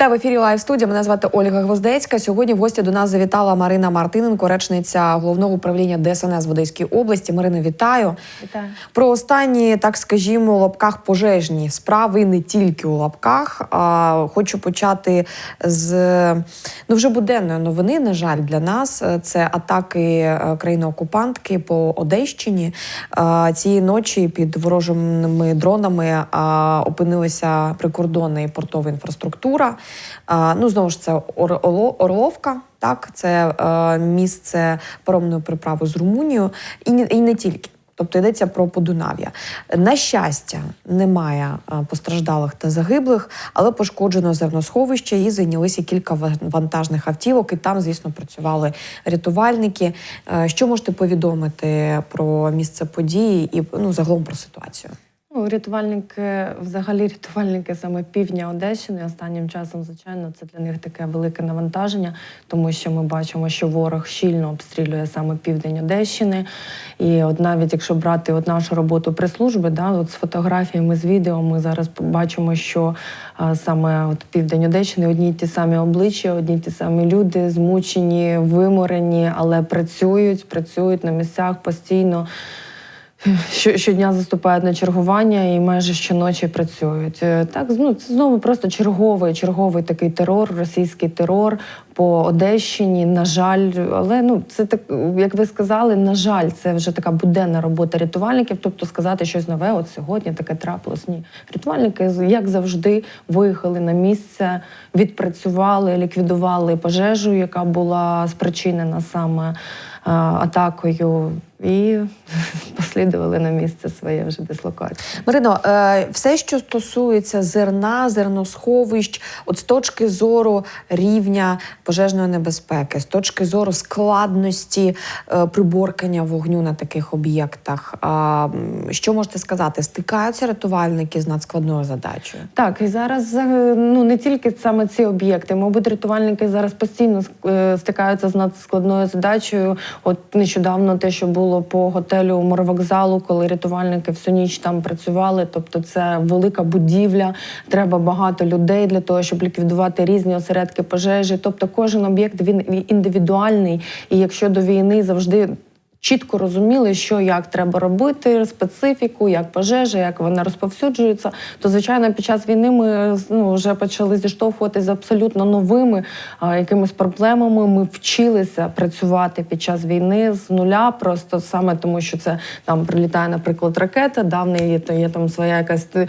Вітаю в ефірі Лайв студія. Мене звати Ольга Гвоздецька. Сьогодні в гості до нас завітала Марина Мартиненко, речниця головного управління ДСНС в Одеській області. Марина, вітаю. Вітаю. Про останні, так скажімо, лапках пожежні справи не тільки у лапках. А хочу почати з ну вже буденної новини. На жаль, для нас це атаки е, країни-окупантки по Одещині. Е, Цієї ночі під ворожими дронами опинилася прикордонна і портова інфраструктура. Ну знову ж це Орловка. Так, це е, місце паромної приправи з Румунією, і не, і не тільки. Тобто йдеться про Подунав'я. На щастя, немає е, постраждалих та загиблих, але пошкоджено зерносховище і зайнялися кілька ва- вантажних автівок. І там, звісно, працювали рятувальники. Е, Що можете повідомити про місце події і ну загалом про ситуацію? Ну, рятувальники, взагалі, рятувальники саме півдня Одещини. Останнім часом, звичайно, це для них таке велике навантаження, тому що ми бачимо, що ворог щільно обстрілює саме південь Одещини. І от навіть якщо брати от нашу роботу прес-служби, да, от з фотографіями, з відео, ми зараз бачимо, що а, саме от південь Одещини одні й ті самі обличчя, одні й ті самі люди, змучені, виморені, але працюють, працюють на місцях постійно. Що- Щодня заступають на чергування і майже щоночі працюють. Е, Так, ну це знову просто черговий, черговий такий терор, російський терор по Одещині. На жаль, але ну це так, як ви сказали, на жаль, це вже така буденна робота рятувальників. Тобто сказати щось нове, от сьогодні таке трапилось. Ні, рятувальники, як завжди, виїхали на місце, відпрацювали, ліквідували пожежу, яка була спричинена саме атакою, і послідували на місце своє вже дислокації. Марино, е, все, що стосується зерна, зерносховищ, от з точки зору рівня пожежної небезпеки, з точки зору складності е, приборкання вогню на таких об'єктах, що можете сказати? Стикаються рятувальники з надскладною задачею? Так, і зараз е, ну не тільки саме ці об'єкти. Мабуть, рятувальники зараз постійно стикаються з надскладною задачею. От нещодавно те, що було по готелю морвокзалу, коли рятувальники всю ніч там працювали. Тобто, це велика будівля, треба багато людей для того, щоб ліквідувати різні осередки пожежі. Тобто, кожен об'єкт він індивідуальний, і якщо до війни завжди. Чітко розуміли, що як треба робити, специфіку, як пожежа, як вона розповсюджується. То звичайно, під час війни ми ну, вже почали зіштовхуватися з абсолютно новими а, якимись проблемами. Ми вчилися працювати під час війни з нуля, просто саме тому, що це там прилітає, наприклад, ракета, да, в неї то є там своя якась е,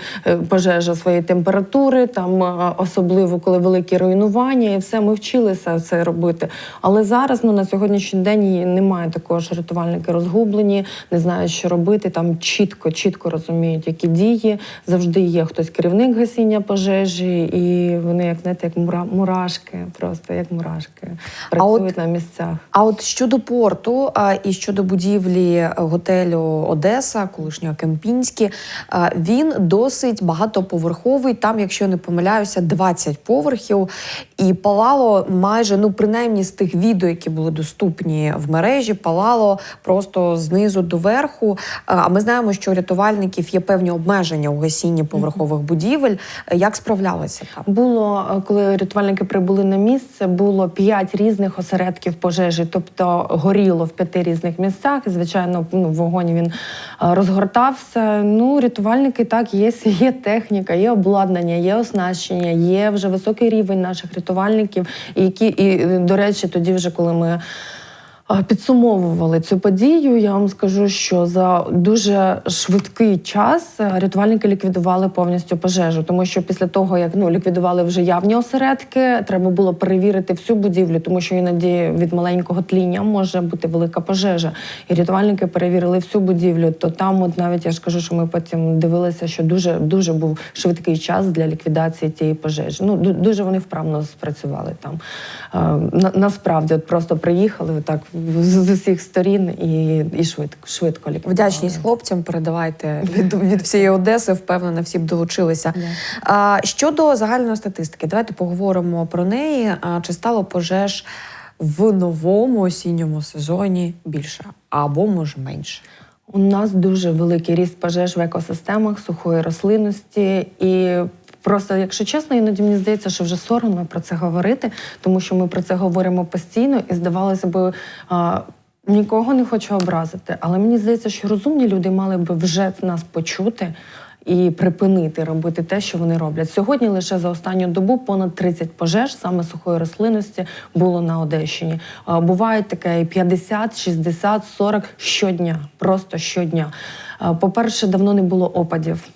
пожежа своєї температури, там е, особливо коли великі руйнування, і все ми вчилися це робити. Але зараз ну на сьогоднішній день немає такого, що рятувальники розгублені, не знають, що робити. Там чітко, чітко розуміють, які дії. Завжди є хтось керівник гасіння пожежі, і вони, як знаєте, як мура, мурашки, просто як мурашки, працюють на місцях. А от щодо порту а, і щодо будівлі готелю Одеса, колишнього Кемпінські, а, він досить багатоповерховий. Там, якщо не помиляюся, 20 поверхів. І палало майже, ну принаймні з тих відео, які були доступні в мережі, палало просто знизу до верху. А а ми знаємо, що у рятувальників є певні обмеження у гасінні поверхових будівель. Е, Як справлялися там? Було е, коли рятувальники прибули на місце, було п'ять різних осередків пожежі, тобто горіло в п'яти різних місцях. Звичайно, ну вогонь він е, розгортався. Ну, рятувальники так є, є техніка, є обладнання, є оснащення, є вже високий рівень наших рятувальників, які і е, до речі, тоді вже коли ми. А, Підсумовували цю подію. Я вам скажу, що за дуже швидкий час е, рятувальники ліквідували повністю пожежу, тому що після того, як ну ліквідували вже явні осередки, треба було перевірити всю будівлю, тому що іноді від маленького тління може бути велика пожежа. І рятувальники перевірили всю будівлю. То там, от навіть я ж кажу, що ми потім дивилися, що дуже дуже був швидкий час для ліквідації тієї пожежі. Ну дуже вони вправно спрацювали там. Е, на, насправді, от просто приїхали отак з, з усіх сторін і, і швидко, швидко ліквідували. Вдячність хлопцям передавайте від, від всієї Одеси. Впевнена, всі б долучилися. А, щодо загальної статистики, давайте поговоримо про неї. А, чи стало пожеж в новому осінньому сезоні більше або може менше? У нас дуже великий ріст пожеж в екосистемах сухої рослинності, і просто, якщо чесно, іноді мені здається, що вже соромно про це говорити, тому що ми про це говоримо постійно, і здавалося б. А, Нікого не хочу образити, але мені здається, що розумні люди мали би вже нас почути і припинити робити те, що вони роблять. Сьогодні лише за останню добу понад 30 пожеж саме сухої рослинності було на Одещині. А, Бувають таке і 50, 60, 40 щодня, просто щодня. По-перше, давно не було опадів.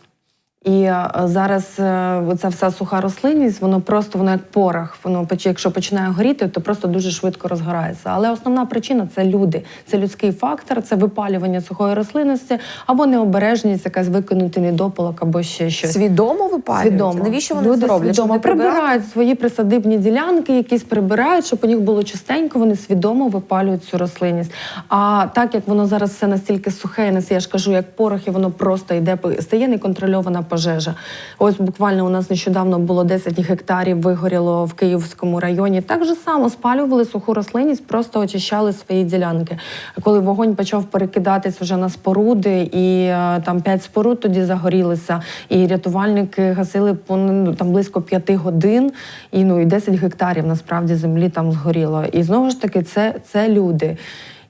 І е, зараз е, ця вся суха рослинність, воно просто воно як порох. Воно якщо починає горіти, то просто дуже швидко розгорається. Але основна причина це люди, це людський фактор, це випалювання сухої рослинності або необережність, якась викинути недопалок, або ще щось. Свідомо випалюють? Свідомо. Навіщо вони Люди це роблять? Свідомо прибирають свої присадибні ділянки, якісь прибирають, щоб у них було чистенько, вони свідомо випалюють цю рослинність. А так як воно зараз все настільки сухе, і нас- я ж кажу, як порох, і воно просто йде, стає неконтрольована пожежа. Ось буквально у нас нещодавно було 10 гектарів вигоріло в Київському районі. Так же само спалювали суху рослинність, просто очищали свої ділянки. Коли вогонь почав перекидатись вже на споруди, і е, там 5 споруд тоді загорілися, і рятувальники гасили понад ну, там близько 5 годин, і ну і 10 гектарів насправді землі там згоріло. І знову ж таки, це, це люди.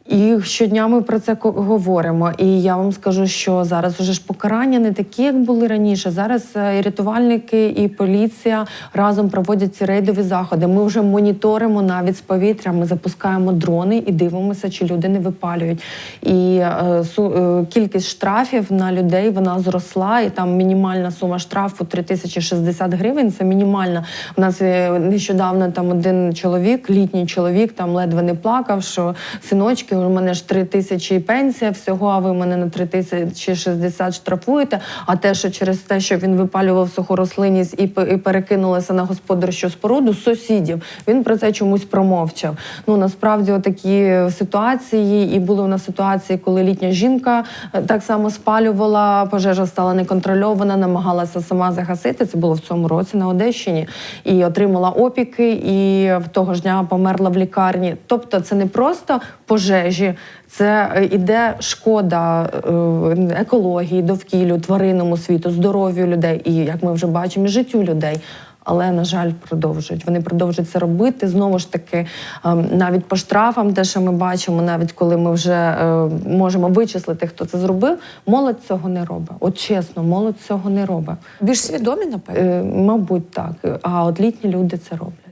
І щодня ми про це говоримо. І я вам скажу, що зараз вже ж покарання не такі, як були раніше. Зараз е, і рятувальники і поліція разом проводять ці рейдові заходи. Ми вже моніторимо навіть з повітря. Ми запускаємо дрони і дивимося, чи люди не випалюють. І е, су- е, кількість штрафів на людей вона зросла, і там мінімальна сума штрафу 3060 гривень. Це мінімальна. У нас е, нещодавно там один чоловік, літній чоловік, там ледве не плакав, що синочки, у мене ж 3 тисячі пенсія всього, а ви мене на 3 тисячі 60 штрафуєте. А те, що через те, що він випалював суху рослинність і, пе- і перекинулося на господарчу споруду сусідів, він про це чомусь промовчав. Ну насправді такі ситуації, і були у нас ситуації, коли літня жінка е, так само спалювала, пожежа стала неконтрольована, намагалася сама загасити. Це було в цьому році на Одещині, і отримала опіки, і в того ж дня померла в лікарні. Тобто, це не просто пожежі, це е, іде шкода е, екології, довкіллю, тваринному світу, здоров'ю людей, і як ми вже бачимо, і життю людей. Але на жаль, продовжують. Вони продовжують це робити. Знову ж таки, ем, навіть по штрафам, те, що ми бачимо, навіть коли ми вже е, можемо вичислити, хто це зробив, молодь цього не робить. От чесно, молодь цього не робить. Більш свідомі, напевно. Мабуть, так. А от літні люди це роблять.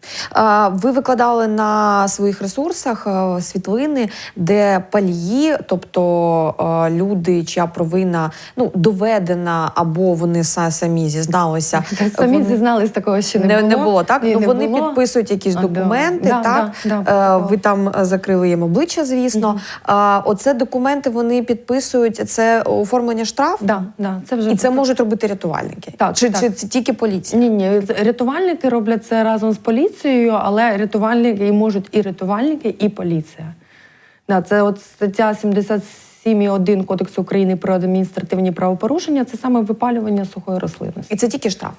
Ви викладали на своїх ресурсах е, світлини, де палії, тобто е, люди, чия провина ну доведена, або вони самі зізналися. Самі вони- зізнались такого ще не, не, було. не було так. Ні, ну не вони було. підписують якісь А, да. документи. Да, так да, Е, да, ви там е, закрили їм обличчя, звісно. А оце документи вони підписують. Це оформлення штрафу, Да, да, це вже і це можуть робити рятувальники. Так, чи, так. чи це тільки поліція? Ні, ні, рятувальники роблять це разом з поліцією, але рятувальники можуть і рятувальники, і поліція. Да, це от стаття 77.1 Кодексу України про адміністративні правопорушення. Це саме випалювання сухої рослинності. І це тільки штраф.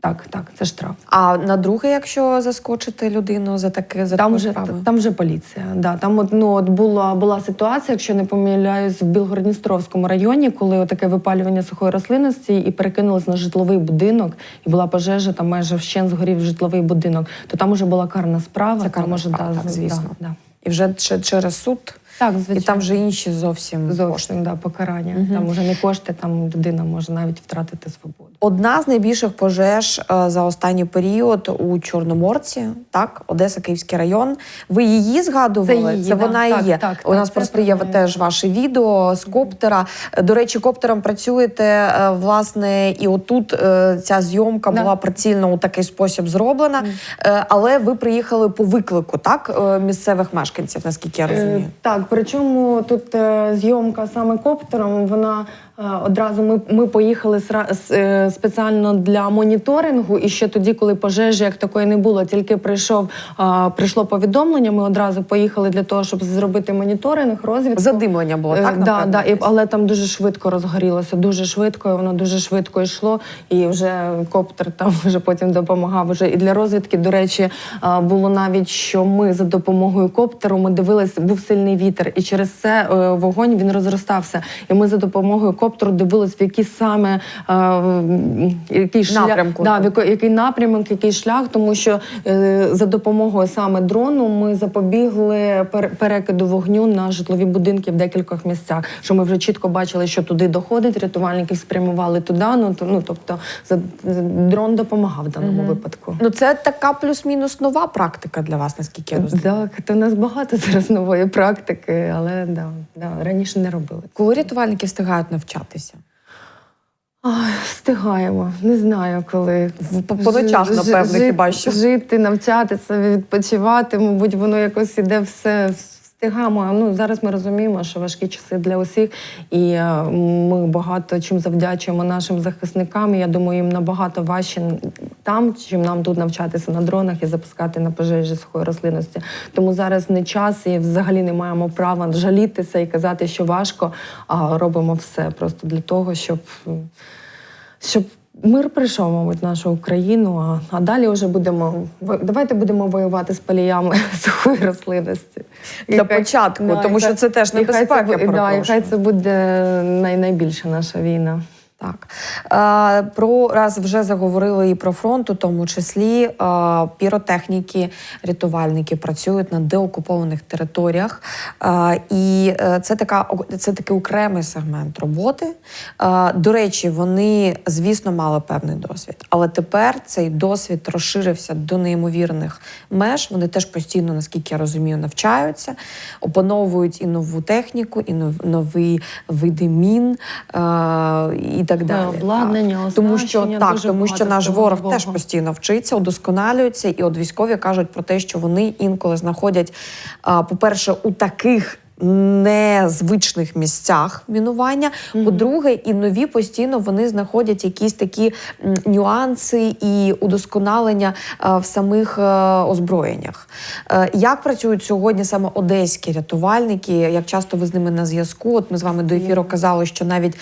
Так, так, це штраф. А на друге, якщо заскочити людину за таке за Там таку вже справу? там вже поліція. Да, там от, ну, от була, була ситуація, якщо не помиляюсь, в Білгородністровському районі, коли таке випалювання сухої рослинності і перекинулось на житловий будинок, і була пожежа, там майже вщен згорів житловий будинок. То там вже була карна справа. Це карна може, справа, да, так, звісно. Да, да. І вже через суд, Так, звичайно. і там вже інші зовсім кошти. зовсім да, покарання. Там вже не кошти, там людина може навіть втратити свободу. Одна з найбільших пожеж е, за останній період у Чорноморці, так, Одеса, Київський район. Ви її згадували? Це її, да. вона і є. так, У так, нас просто є теж ваше відео з коптера. До речі, коптером працюєте е, власне, і отут е, ця зйомка Да. була прицільно у такий спосіб зроблена. Е, Але ви приїхали по виклику, так, місцевих мешканців, наскільки я розумію. Так, причому тут е, зйомка саме коптером, вона одразу ми, ми поїхали е, спеціально для моніторингу. І ще тоді, коли пожежі як такої не було, тільки прийшов е, прийшло повідомлення. Ми одразу поїхали для того, щоб зробити моніторинг, розвідку. Задимлення було, Е, так? да, да, і, але там дуже швидко розгорілося, дуже швидко, і воно дуже швидко йшло. І вже коптер там вже потім допомагав. Уже і для розвідки, до речі, було навіть що ми за допомогою коптеру ми дивилися, був сильний вітер. і через це е, вогонь він розростався. І ми за допомогою коптеру дивились, в які саме е, який шлях, да, який напрямок, який шлях, тому що е, за допомогою саме дрону ми запобігли пер- перекиду вогню на житлові будинки в декількох місцях. Що ми вже чітко бачили, що туди доходить, рятувальників спрямували туди. Ну, то, ну тобто за, дрон допомагав в даному випадку. Ну, це така плюс-мінус нова практика для вас, наскільки я розумію. Так, то в нас багато зараз нової практики, але да, да, раніше не робили. Коли рятувальники встигають навчатися? Ой, встигаємо. Не знаю, коли. По- по ночах, напевно, хіба що. Жити, навчатися, відпочивати, мабуть, воно якось іде все. Встигаємо. Ну зараз ми розуміємо, що важкі часи для усіх, і е, ми багато чим завдячуємо нашим захисникам. Я думаю, їм набагато важче там, чим нам тут навчатися на дронах і запускати на пожежі сухої рослинності. Тому зараз не час і взагалі не маємо права жалітися і казати, що важко, а робимо все просто для того, щоб, щоб мир прийшов, мабуть, в нашу Україну. А, а далі вже будемо давайте будемо воювати з паліями сухої рослинності. Для І хай- початку, да, тому що це теж і хай це небезпека, Да, і хай це буде най, найбільша наша війна. Так е, про раз вже заговорили і про фронт, у тому числі е, піротехніки, рятувальники працюють на деокупованих територіях, е, і це така це такий окремий сегмент роботи. До речі, вони звісно мали певний досвід, але тепер цей досвід розширився до неймовірних меж. Вони теж постійно, наскільки я розумію, навчаються, опановують і нову техніку, і нові види мін і так далі. обладнання, Так. тому що так, дуже тому що наш ворог теж постійно вчиться, удосконалюється, і от військові кажуть про те, що вони інколи знаходять, по-перше, у таких. Незвичних місцях мінування. По-друге, і нові постійно вони знаходять якісь такі нюанси і удосконалення е, в самих е, озброєннях. Е, Як працюють сьогодні саме одеські рятувальники? Як часто ви з ними на зв'язку? От ми з вами до ефіру казали, що навіть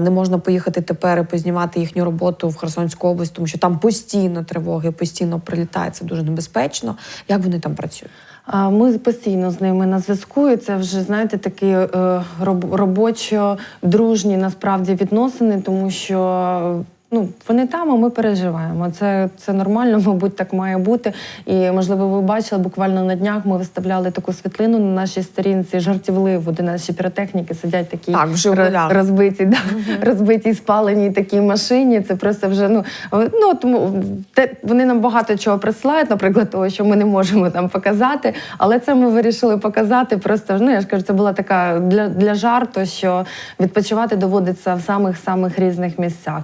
не можна поїхати тепер і познімати їхню роботу в Херсонську область, тому що там постійно тривоги, постійно прилітає. Це дуже небезпечно. Як вони там працюють? Ми постійно з ними на зв'язку. І це вже знаєте такі е, робочо-дружні насправді відносини, тому що. Ну, вони там, а ми переживаємо. Це, це нормально, мабуть, так має бути. І можливо, ви бачили, буквально на днях ми виставляли таку світлину на нашій сторінці жартівливо, де наші піротехніки сидять такі Так, розбиті, да, розбитій спаленій такій машині. Це просто вже ну, ну тому те, вони нам багато чого присилають, наприклад, того, що ми не можемо там показати. Але це ми вирішили показати. Просто ну я ж кажу, це була така для, для жарту, що відпочивати доводиться в самих самих різних місцях.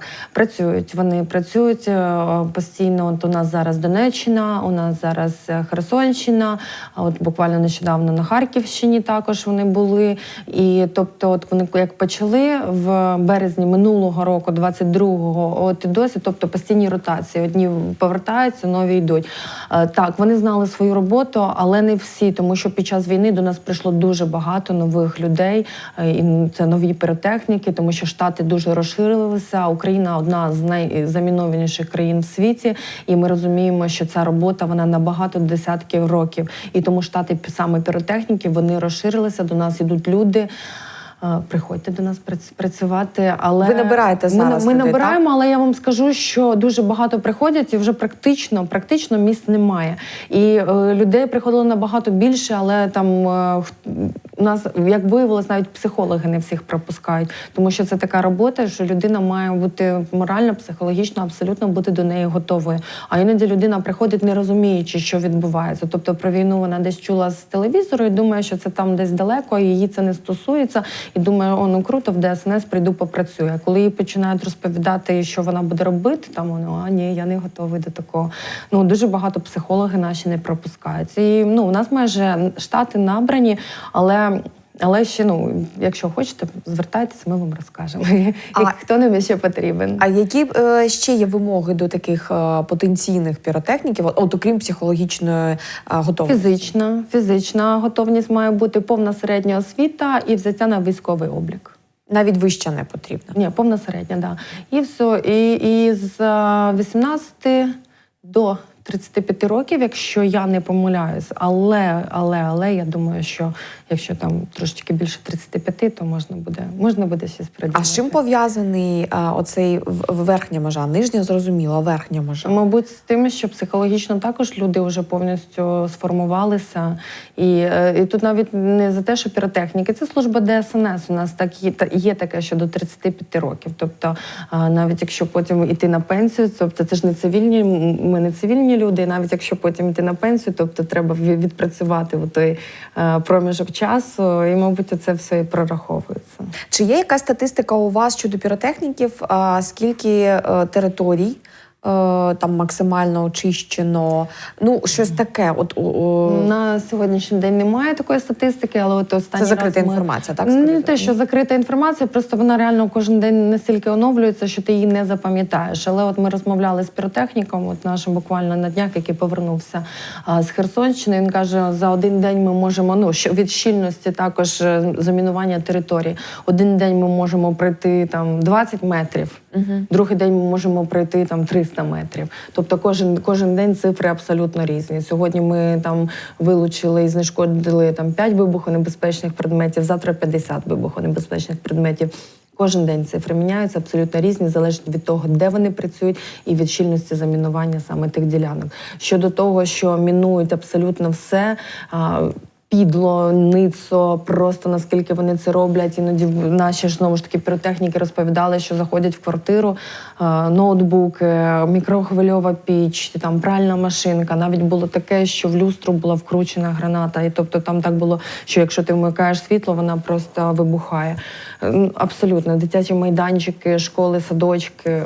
Працюють вони працюють е, постійно. От у нас зараз Донеччина, у нас зараз е, Херсонщина. От буквально нещодавно на Харківщині також вони були. І тобто, от вони як почали в березні минулого року, 22-го, от і досі, тобто постійні ротації. Одні повертаються, нові йдуть. Е, Так, вони знали свою роботу, але не всі, тому що під час війни до нас прийшло дуже багато нових людей. І це нові піротехніки, тому що штати дуже розширилися. Україна одна з найзамінованіших країн в світі, і ми розуміємо, що ця робота вона на багато десятків років. І тому штати саме піротехніки вони розширилися. До нас ідуть люди. Приходьте до нас прац- працювати, але Ви набираєте ми, зараз Ми людей, набираємо, але я вам скажу, що дуже багато приходять, і вже практично, практично місць немає. І е, людей приходило набагато більше, але там е, у нас, як виявилось, навіть психологи не всіх пропускають, тому що це така робота, що людина має бути морально, психологічно, абсолютно бути до неї готовою. А іноді людина приходить, не розуміючи, що відбувається. Тобто про війну вона десь чула з телевізору і думає, що це там десь далеко, а її це не стосується. І думає, о, ну круто, в ДСНС прийду попрацюю. А коли їй починають розповідати, що вона буде робити, там вона, а ні, я не готовий до такого. Ну дуже багато психологи наші не пропускають. І ну у нас майже штати набрані, але. Але ще ну, якщо хочете, звертайтеся, ми вам розкажемо. А- І хто нам ще потрібен. А які е, ще є вимоги до таких е, потенційних піротехніків, от, окрім психологічної е, готовності? Фізична, фізична готовність має бути повна середня освіта і взяття на військовий облік. Навіть вища не потрібна. Ні, повна середня, да. І все. І, і з е, 18 до 35 років, якщо я не помиляюсь. Але, але, але я думаю, що якщо там трошечки більше 35, то можна буде, можна буде щось А з чим пов'язаний оцей верхня межа? Нижня зрозуміла, верхня межа. Мабуть, з тим, що психологічно також люди вже повністю сформувалися. І, е, і тут навіть не за те, що піротехніки, це служба ДСНС. У нас так є, є таке, що до 35 років. Тобто, навіть якщо потім йти на пенсію, тобто це ж не цивільні, ми не цивільні люди, навіть якщо потім йти на пенсію, тобто треба відпрацювати у той е, проміжок часу, і, мабуть, це все і прораховується. Чи є якась статистика у вас щодо піротехніків? А, скільки е, територій? Е, Там максимально очищено, ну щось таке. От о, о, На сьогоднішній день немає такої статистики, але от останній це закрита раз ми... інформація, так Не те, що закрита інформація, просто вона реально кожен день настільки оновлюється, що ти її не запам'ятаєш. Але от ми розмовляли з піротехніком, от нашим буквально на днях, який повернувся а, з Херсонщини. Він каже, за один день ми можемо ну що від щільності також е, замінування території. Один день ми можемо пройти там 20 метрів. Другий день ми можемо пройти там 300 метрів. Тобто кожен, кожен день цифри абсолютно різні. Сьогодні ми там вилучили і знешкодили там 5 вибухонебезпечних предметів, завтра 50 вибухонебезпечних предметів. Кожен день цифри міняються абсолютно різні, залежить від того, де вони працюють, і від щільності замінування саме тих ділянок. Щодо того, що мінують абсолютно все. Підло, ницо, просто наскільки вони це роблять. Іноді наші ж знову ж таки піротехніки розповідали, що заходять в квартиру, е, ноутбук, мікрохвильова піч, там пральна машинка. Навіть було таке, що в люстру була вкручена граната. І тобто там так було, що якщо ти вмикаєш світло, вона просто вибухає. Абсолютно, дитячі майданчики, школи, садочки.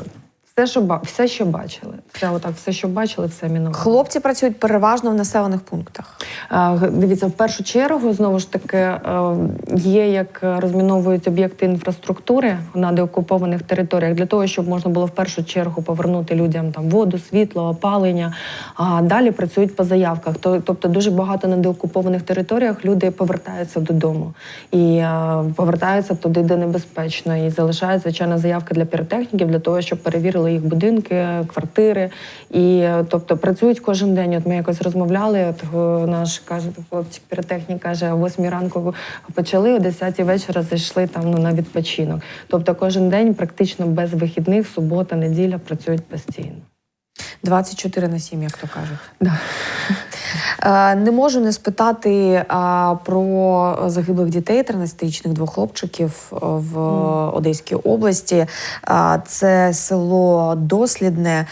Все, що ба- все, що бачили, все отак, все, що бачили, все мінували. Хлопці працюють переважно в населених пунктах. Е, Дивіться, в першу чергу знову ж таки е, є як розміновують об'єкти інфраструктури на деокупованих територіях для того, щоб можна було в першу чергу повернути людям там воду, світло, опалення. А далі працюють по заявках. Тобто дуже багато на деокупованих територіях люди повертаються додому і е, повертаються туди, де небезпечно, і залишають звичайно заявки для піротехніків для того, щоб перевірили їх будинки, квартири. І тобто працюють кожен день. От ми якось розмовляли. От наш каже хлопчик піротехнік каже, о 8 ранку почали, о 10 вечора зайшли там ну, на відпочинок. Тобто кожен день практично без вихідних, субота, неділя працюють постійно. 24 на 7, як то кажуть. Да. Е, Не можу не спитати про загиблих дітей, 13-річних двох хлопчиків е, в Одеській області. Це село Дослідне.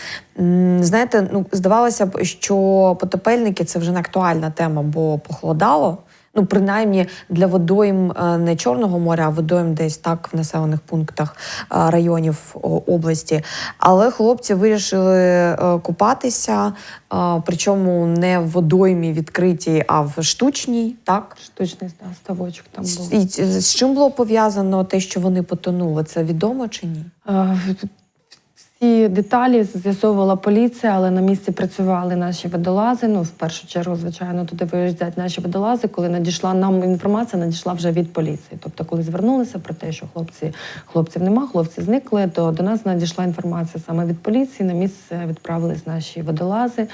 Знаєте, ну здавалося б, що потопельники це вже не актуальна тема, бо похолодало. Ну, принаймні для водойм е, не Чорного моря, а водойм десь так в населених пунктах е, районів області. Але хлопці вирішили е, купатися, причому не в водоймі відкритій, а в штучній. Так Штучний да, ставочок там був. і з чим було пов'язано те, що вони потонули? Це відомо чи ні? Е, Всі деталі з'ясовувала поліція, але на місці працювали наші водолази. Ну, в першу чергу, звичайно, туди виїжджають наші водолази. Коли надійшла нам інформація, надійшла вже від поліції. Тобто, коли звернулися про те, що хлопці хлопців нема, хлопці зникли, то до нас надійшла інформація саме від поліції. На місце відправились наші водолази.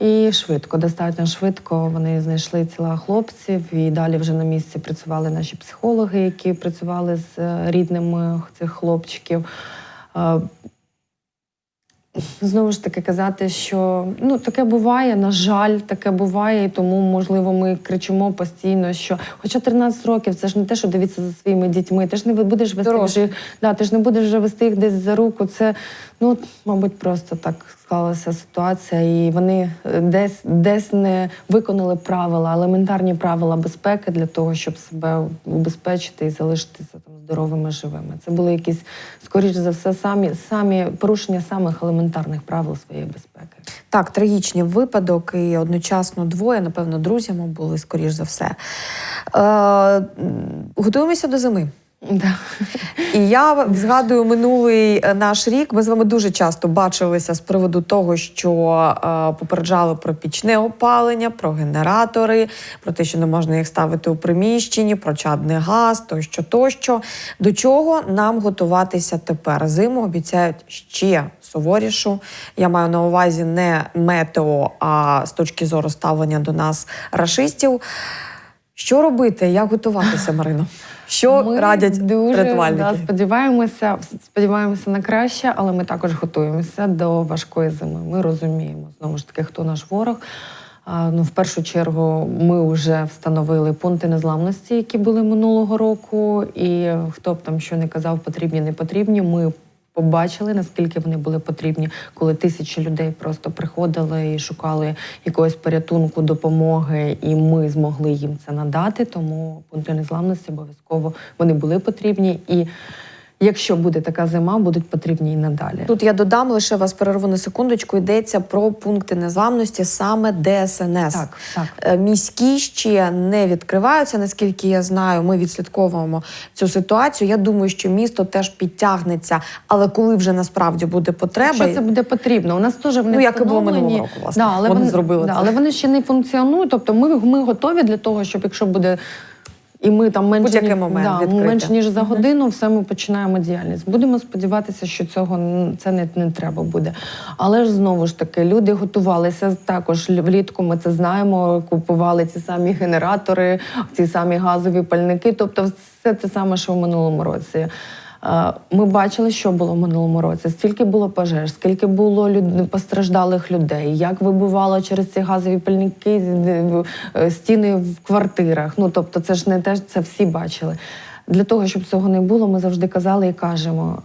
І швидко, достатньо швидко вони знайшли тіла хлопців, і далі вже на місці працювали наші психологи, які працювали з е, рідними цих хлопчиків. Знову ж таки казати, що ну таке буває, на жаль, таке буває, і тому можливо ми кричимо постійно, що хоча 13 років, це ж не те, що дивіться за своїми дітьми. Ти ж не будеш вести вже, да, ти ж не будеш вже вести їх десь за руку. Це ну мабуть, просто так склалася ситуація, і вони е, десь десь не виконали правила, елементарні правила безпеки для того, щоб себе убезпечити і залишитися там здоровими, живими. Це були якісь, скоріш за все, самі самі порушення самих елементарних правил своєї безпеки. Так, трагічний випадок, і одночасно двоє, напевно, друзями були, скоріш за все. Е, готуємося до зими. Да. І я згадую минулий е, наш рік. Ми з вами дуже часто бачилися з приводу того, що е, попереджали про пічне опалення, про генератори, про те, що не можна їх ставити у приміщенні, про чадний газ, тощо, тощо. До чого нам готуватися тепер? Зиму обіцяють ще суворішу. Я маю на увазі не метео, а з точки зору ставлення до нас рашистів. Що робити? Як готуватися, Марино? Що Ми радять дуже рятувальники? Да, сподіваємося, сподіваємося на краще, але ми також готуємося до важкої зими. Ми розуміємо знову ж таки, хто наш ворог. Ну, в першу чергу, ми вже встановили пункти незламності, які були минулого року. І хто б там що не казав, потрібні, не потрібні. Ми побачили, наскільки вони були потрібні, коли тисячі людей просто приходили і шукали якогось порятунку, допомоги, і ми змогли їм це надати. Тому пункти незламності обов'язково вони були потрібні. І якщо буде така зима, будуть потрібні і надалі. Тут я додам лише вас перерву на секундочку. Йдеться про пункти незламності саме ДСНС. Так, так. Е, Міські ще не відкриваються, наскільки я знаю. Ми відслідковуємо цю ситуацію. Я думаю, що місто теж підтягнеться, але коли вже насправді буде потреба, Якщо це буде потрібно, у нас теж вони Ну, як і було минулого року, власне. Да, але Вони вони зробили да, це. але вони ще не функціонують. Тобто ми, ми готові для того, щоб якщо буде. І ми там менше, ні- момент да, відкрити. ніж за годину, все ми починаємо діяльність. Будемо сподіватися, що цього це не, не треба буде. Але ж знову ж таки, люди готувалися також влітку. Ми це знаємо. Купували ці самі генератори, ці самі газові пальники. Тобто, все те саме, що в минулому році. Е, Ми бачили, що було в минулому році. Стільки було пожеж, скільки було люд... постраждалих людей, як вибувало через ці газові пальники е, стіни в квартирах. Ну тобто, це ж не те, це всі бачили. Для того, щоб цього не було, ми завжди казали і кажемо.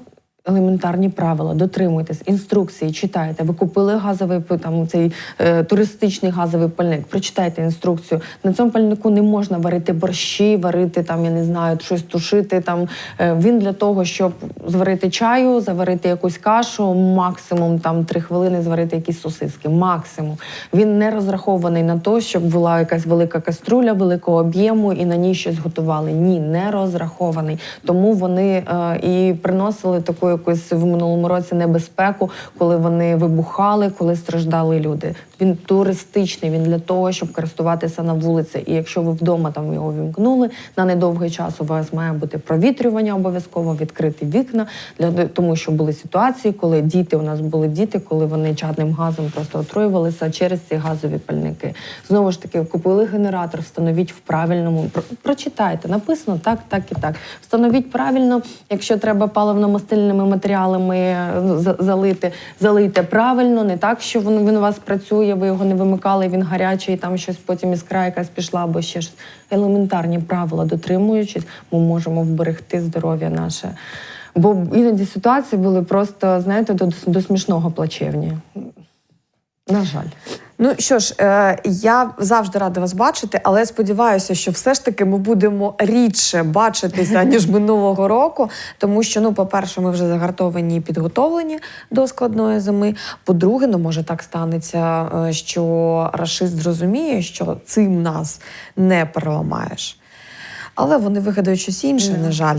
Елементарні правила, дотримуйтесь, інструкції, читайте. Ви купили газовий там цей е, туристичний газовий пальник. Прочитайте інструкцію. На цьому пальнику не можна варити борщі, варити там, я не знаю, щось тушити. Там Е, він для того, щоб зварити чаю, заварити якусь кашу, максимум там три хвилини зварити якісь сосиски. Максимум. Він не розрахований на те, щоб була якась велика каструля, великого об'єму і на ній щось готували. Ні, не розрахований. Тому вони е, і приносили таку якусь в минулому році небезпеку, коли вони вибухали, коли страждали люди. Він туристичний, він для того, щоб користуватися на вулиці. І якщо ви вдома там його вімкнули на недовгий час, у вас має бути провітрювання обов'язково, відкриті вікна для тому, що були ситуації, коли діти у нас були діти, коли вони чадним газом просто отруювалися через ці газові пальники. Знову ж таки, купили генератор, встановіть в правильному. Про- Прочитайте, написано так, так і так. Встановіть правильно, якщо треба паливно-мастильними матеріалами е, за- залити, залийте правильно, не так, що він, він у вас працює, ви його не вимикали, він гарячий, там щось потім іскра якась пішла, або ще щось. Елементарні правила, дотримуючись, ми можемо вберегти здоров'я наше. Бо іноді ситуації були просто, знаєте, до, до смішного плачевні. На жаль. Ну що ж, е, я завжди рада вас бачити, але сподіваюся, що все ж таки ми будемо рідше бачитися ніж минулого року, тому що, ну, по-перше, ми вже загартовані і підготовлені до складної зими. По-друге, ну може так станеться, е, що рашист зрозуміє, що цим нас не переламаєш. Але вони вигадають щось інше, Да. на жаль.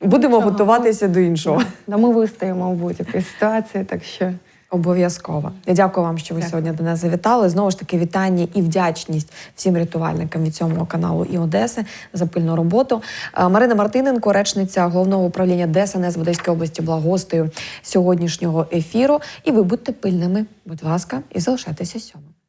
Будемо Нічого. готуватися до іншого. Да, ми вистоїмо в будь-якій ситуації, так що. Обов'язково. Я дякую вам, що ви Дякую. сьогодні до нас завітали. Знову ж таки, вітання і вдячність всім рятувальникам від цього каналу і Одеси за пильну роботу. Е, Марина Мартиненко, речниця головного управління ДСНС в Одеській області, була гостею сьогоднішнього ефіру. І ви будьте пильними, будь ласка, і залишайтеся сьомим.